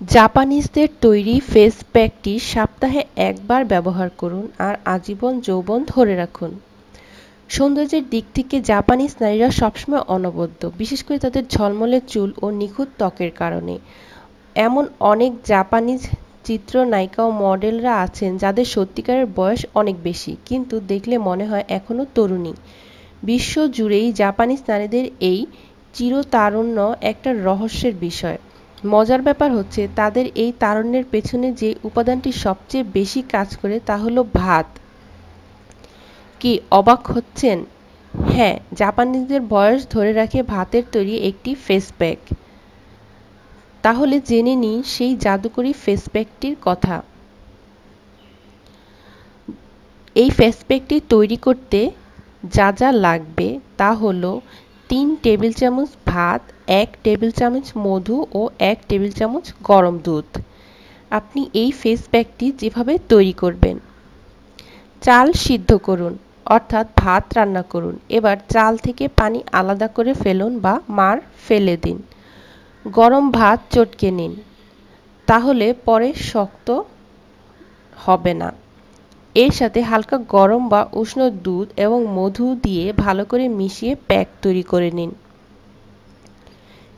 জাপানিজদের তৈরি ফেস প্যাকটি সপ্তাহে একবার ব্যবহার করুন আর আজীবন যৌবন ধরে রাখুন। সৌন্দর্যের দিক থেকে জাপানিজ নারীরা সবসময় অনবদ্য, বিশেষ করে তাদের ঝলমলে চুল ও নিখুঁত ত্বকের কারণে। এমন অনেক জাপানিজ চিত্রনায়িকা ও মডেলরা আছেন যাদের সত্যিকারের বয়স অনেক বেশি, কিন্তু দেখলে মনে হয় এখনও তরুণী। বিশ্ব জুড়েই জাপানিজ নারীদের এই চিরতারুণ্য একটা রহস্যের বিষয়। মজার ব্যাপার হচ্ছে তাদের এই তারুণ্যের পেছনে যে উপাদানটি সবচেয়ে বেশি কাজ করে তা হলো ভাত। কি অবাক হচ্ছেন? হ্যাঁ জাপানিজদের বয়স ধরে রাখে ভাতের তৈরি একটি ফেস প্যাক তাহলে জেনে নিই সেই জাদুকরি ফেস প্যাকটির কথা। এই ফেস প্যাকটি তৈরি করতে যা যা লাগবে তা হলো তিন টেবিল চামচ ভাত, এক টেবিল চামচ মধু ও এক টেবিল চামচ গরম দুধ। আপনি এই ফেস প্যাকটি যেভাবে তৈরি করবেন, চাল সিদ্ধ করুন, অর্থাৎ ভাত রান্না করুন। এবার চাল থেকে পানি আলাদা করে ফেলুন বা মার ফেলে দিন। গরম ভাত চটকে নিন, তাহলে পরে শক্ত হবে না। এর সাথে হালকা গরম বা উষ্ণ দুধ এবং মধু দিয়ে ভালো করে মিশিয়ে প্যাক তৈরি করে নিন।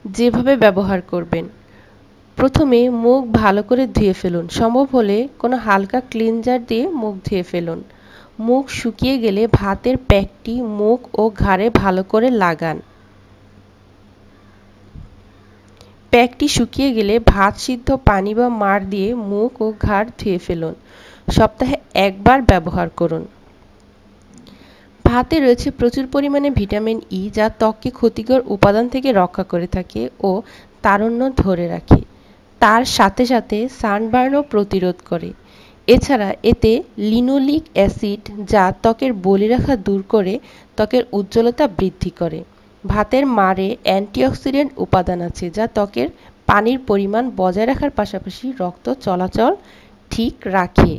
যেভাবে ব্যবহার করবেন। প্রথমে মুখ ভালো করে ধুয়ে ফেলুন। সম্ভব হলে কোনো হালকা ক্লিনজার দিয়ে মুখ ধুয়ে ফেলুন। মুখ শুকিয়ে গেলে ভাতের প্যাকটি মুখ ও ঘাড়ে ভালো করে লাগান। প্যাকটি শুকিয়ে গেলে ভাত সিদ্ধ পানি বা মাড় দিয়ে মুখ ও ঘাড় ধুয়ে ফেলুন। সপ্তাহে একবার ব্যবহার করুন। ভাতে রয়েছে প্রচুর পরিমাণে ভিটামিন ই যা ত্বককে ক্ষতিকর উপাদান থেকে রক্ষা করে থাকে ও তারুণ্য ধরে রাখে। তার সাথে সাথে সানবার্নও প্রতিরোধ করে। এছাড়া এতে লিনোলিক অ্যাসিড, যা ত্বকের বলিরেখা দূর করে, ত্বকের উজ্জ্বলতা বৃদ্ধি করে। ভাতের মারে অ্যান্টিঅক্সিডেন্ট উপাদান আছে, যা ত্বকের পানির পরিমাণ বজায় রাখার পাশাপাশি রক্ত চলাচল ঠিক রাখে।